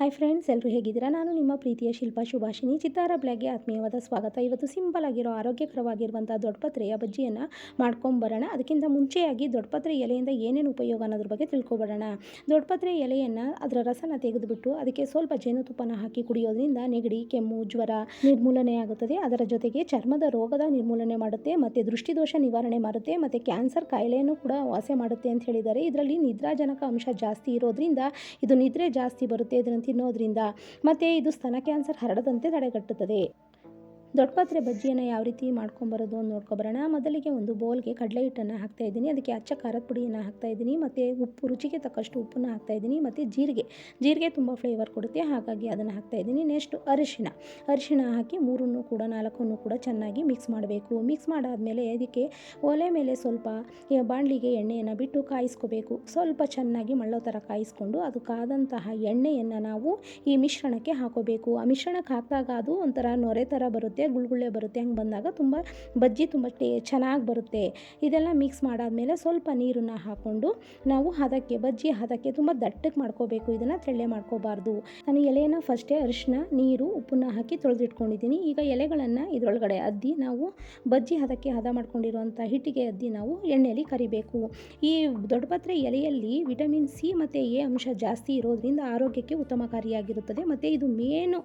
Hi friends ಎಲ್ಲರೂ ಹೇಗಿದ್ದೀರಾ? ನಾನು ನಿಮ್ಮ ಪ್ರೀತಿಯ ಶಿಲ್ಪಾ ಶುಭಾಷಿನಿ ಚಿತ್ತಾರ ಬ್ಲಾಗ್ಗೆ ಆತ್ಮೀಯವಾದ ಸ್ವಾಗತ. ಇವತ್ತು ಸಿಂಪಲ್ ಆಗಿರೋ ಆರೋಗ್ಯಕರವಾಗಿರುವಂಥ ದೊಡ್ಡಪತ್ರೆಯ ಬಜ್ಜಿಯನ್ನು ಮಾಡ್ಕೊಂಬರೋಣ. ಅದಕ್ಕಿಂತ ಮುಂಚೆಯಾಗಿ ದೊಡ್ಡಪತ್ರೆ ಎಲೆಯಿಂದ ಏನೇನು ಉಪಯೋಗ ಅನ್ನೋದ್ರ ಬಗ್ಗೆ ತಿಳ್ಕೊಬರೋಣ. ದೊಡ್ಡಪತ್ರೆ ಎಲೆಯನ್ನು ಅದರ ರಸನ ತೆಗೆದುಬಿಟ್ಟು ಅದಕ್ಕೆ ಸ್ವಲ್ಪ ಜೇನುತುಪ್ಪನ ಹಾಕಿ ಕುಡಿಯೋದ್ರಿಂದ ನೆಗಡಿ, ಕೆಮ್ಮು, ಜ್ವರ ನಿರ್ಮೂಲನೆ ಆಗುತ್ತದೆ. ಅದರ ಜೊತೆಗೆ ಚರ್ಮದ ರೋಗದ ನಿರ್ಮೂಲನೆ ಮಾಡುತ್ತೆ ಮತ್ತು ದೃಷ್ಟಿದೋಷ ನಿವಾರಣೆ ಮಾಡುತ್ತೆ ಮತ್ತು ಕ್ಯಾನ್ಸರ್ ಕಾಯಿಲೆಯನ್ನು ಕೂಡ ವಾಸೆ ಮಾಡುತ್ತೆ ಅಂತ ಹೇಳಿದ್ದಾರೆ. ಇದರಲ್ಲಿ ನಿದ್ರಾಜನಕ ಅಂಶ ಜಾಸ್ತಿ ಇರೋದ್ರಿಂದ ಇದು ನಿದ್ರೆ ಜಾಸ್ತಿ ಬರುತ್ತೆ. ಇದನ್ನು ತಿನ್ನೋದ್ರಿಂದ ಮತ್ತು ಇದು ಸ್ತನ ಕ್ಯಾನ್ಸರ್ ಹರಡದಂತೆ ತಡೆಗಟ್ಟುತ್ತದೆ. ದೊಡ್ಡಪತ್ರೆ ಬಜ್ಜಿಯನ್ನು ಯಾವ ರೀತಿ ಮಾಡ್ಕೊಂಬರೋದು ಅಂತ ನೋಡ್ಕೊಬರೋಣ. ಮೊದಲಿಗೆ ಒಂದು ಬೌಲ್ಗೆ ಕಡಲೆ ಹಿಟ್ಟನ್ನು ಹಾಕ್ತಾ ಇದ್ದೀನಿ. ಅದಕ್ಕೆ ಅಚ್ಚ ಖಾರದ ಪುಡಿಯನ್ನು ಹಾಕ್ತಾ ಇದ್ದೀನಿ. ಮತ್ತು ಉಪ್ಪು, ರುಚಿಗೆ ತಕ್ಕಷ್ಟು ಉಪ್ಪನ್ನು ಹಾಕ್ತಾ ಇದ್ದೀನಿ. ಮತ್ತು ಜೀರಿಗೆ ಜೀರಿಗೆ ತುಂಬ ಫ್ಲೇವರ್ ಕೊಡುತ್ತೆ. ಹಾಗಾಗಿ ಅದನ್ನು ಹಾಕ್ತಾ ಇದ್ದೀನಿ. ನೆಕ್ಸ್ಟ್ ಅರಿಶಿಣ ಅರಿಶಿಣ ಹಾಕಿ ಮೂರನ್ನು ಕೂಡ, ನಾಲ್ಕನ್ನು ಕೂಡ ಚೆನ್ನಾಗಿ ಮಿಕ್ಸ್ ಮಾಡಬೇಕು. ಮಿಕ್ಸ್ ಮಾಡಾದಮೇಲೆ ಅದಕ್ಕೆ ಒಲೆ ಮೇಲೆ ಸ್ವಲ್ಪ ಬಾಣಲಿಗೆ ಎಣ್ಣೆಯನ್ನು ಬಿಟ್ಟು ಕಾಯಿಸ್ಕೋಬೇಕು. ಸ್ವಲ್ಪ ಚೆನ್ನಾಗಿ ಮಳ್ಳೋ ಥರ ಕಾಯಿಸ್ಕೊಂಡು ಅದು ಕಾದಂತಹ ಎಣ್ಣೆಯನ್ನು ನಾವು ಈ ಮಿಶ್ರಣಕ್ಕೆ ಹಾಕೋಬೇಕು. ಆ ಮಿಶ್ರಣಕ್ಕೆ ಹಾಕಿದಾಗ ಅದು ಒಂಥರ ನೊರೆ ಥರ ಬರುತ್ತೆ. ಗುಳ್ಗುಳ್ಳೆ ಬರುತ್ತೆ, ಹಂಗೆ ಬಂದಾಗ ತುಂಬ ಬಜ್ಜಿ ತುಂಬ ಟೇ, ಚೆನ್ನಾಗಿ ಬರುತ್ತೆ. ಇದೆಲ್ಲ ಮಿಕ್ಸ್ ಮಾಡಾದಮೇಲೆ ಸ್ವಲ್ಪ ನೀರನ್ನು ಹಾಕ್ಕೊಂಡು ನಾವು ಹದಕ್ಕೆ, ಬಜ್ಜಿ ಹದಕ್ಕೆ ತುಂಬ ದಟ್ಟಕ್ಕೆ ಮಾಡ್ಕೋಬೇಕು. ಇದನ್ನು ತೆಳ್ಳೆ ಮಾಡ್ಕೋಬಾರ್ದು. ನಾನು ಎಲೆಯನ್ನು ಫಸ್ಟೇ ಅರಿಶಿನ ನೀರು, ಉಪ್ಪನ್ನ ಹಾಕಿ ತೊಳೆದಿಟ್ಕೊಂಡಿದ್ದೀನಿ. ಈಗ ಎಲೆಗಳನ್ನು ಇದರೊಳಗಡೆ ಅದ್ದಿ ನಾವು ಬಜ್ಜಿ ಹದಕ್ಕೆ ಹದ ಮಾಡ್ಕೊಂಡಿರುವಂಥ ಹಿಟ್ಟಿಗೆ ಅದ್ದಿ ನಾವು ಎಣ್ಣೆಯಲ್ಲಿ ಕರಿಬೇಕು. ಈ ದೊಡ್ಡಪತ್ರೆ ಎಲೆಯಲ್ಲಿ ವಿಟಮಿನ್ ಸಿ ಮತ್ತು ಎ ಅಂಶ ಜಾಸ್ತಿ ಇರೋದ್ರಿಂದ ಆರೋಗ್ಯಕ್ಕೆ ಉತ್ತಮಕಾರಿಯಾಗಿರುತ್ತದೆ. ಮತ್ತು ಇದು ಮೇನು,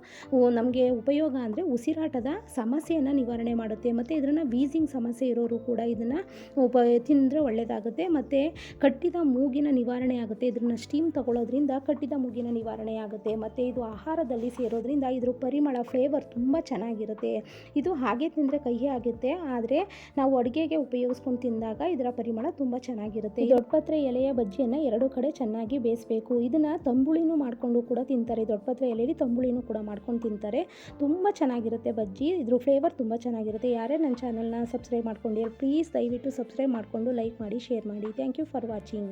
ನಮಗೆ ಉಪಯೋಗ ಅಂದರೆ ಉಸಿರಾಟದ ಸಮಸ್ಯೆಯನ್ನು ನಿವಾರಣೆ ಮಾಡುತ್ತೆ. ಮತ್ತು ಇದನ್ನು ವೀಸಿಂಗ್ ಸಮಸ್ಯೆ ಇರೋರು ಕೂಡ ಇದನ್ನು ಉಪ, ತಿಂದರೆ ಒಳ್ಳೆಯದಾಗುತ್ತೆ ಮತ್ತು ಕಟ್ಟಿದ ಮೂಗಿನ ನಿವಾರಣೆ ಆಗುತ್ತೆ. ಇದನ್ನು ಸ್ಟೀಮ್ ತಗೊಳ್ಳೋದ್ರಿಂದ ಕಟ್ಟಿದ ಮೂಗಿನ ನಿವಾರಣೆ ಆಗುತ್ತೆ. ಮತ್ತು ಇದು ಆಹಾರದಲ್ಲಿ ಸೇರೋದ್ರಿಂದ ಇದ್ರ ಪರಿಮಳ ಫ್ಲೇವರ್ ತುಂಬ ಚೆನ್ನಾಗಿರುತ್ತೆ. ಇದು ಹಾಗೆ ತಿಂದರೆ ಕಹಿ ಆಗುತ್ತೆ. ಆದರೆ ನಾವು ಅಡುಗೆಗೆ ಉಪಯೋಗಿಸ್ಕೊಂಡು ತಿಂದಾಗ ಇದರ ಪರಿಮಳ ತುಂಬ ಚೆನ್ನಾಗಿರುತ್ತೆ. ದೊಡ್ಡಪತ್ರೆ ಎಲೆಯ ಬಜ್ಜಿಯನ್ನು ಎರಡು ಕಡೆ ಚೆನ್ನಾಗಿ ಬೇಯಿಸಬೇಕು. ಇದನ್ನು ತಂಬುಳಿನೂ ಮಾಡಿಕೊಂಡು ಕೂಡ ತಿಂತಾರೆ. ದೊಡ್ಡಪತ್ರೆ ಎಲೆಯಲ್ಲಿ ತಂಬುಳಿನೂ ಕೂಡ ಮಾಡ್ಕೊಂಡು ತಿಂತಾರೆ. ತುಂಬ ಚೆನ್ನಾಗಿರುತ್ತೆ ಬಜ್ಜಿ. ಇದ್ರ ಫ್ಲೇವರ್ ತುಂಬ ಚೆನ್ನಾಗಿರುತ್ತೆ. ಯಾರೇ ನನ್ನ ಚಾನಲ್ನ ಸಬ್ಸ್ಕ್ರೈಬ್ ಮಾಡ್ಕೊಂಡಿರೋ ಪ್ಲೀಸ್ ದಯವಿಟ್ಟು ಸಬ್ಸ್ಕ್ರೈಬ್ ಮಾಡಿಕೊಂಡು ಲೈಕ್ ಮಾಡಿ ಶೇರ್ ಮಾಡಿ. Thank you for watching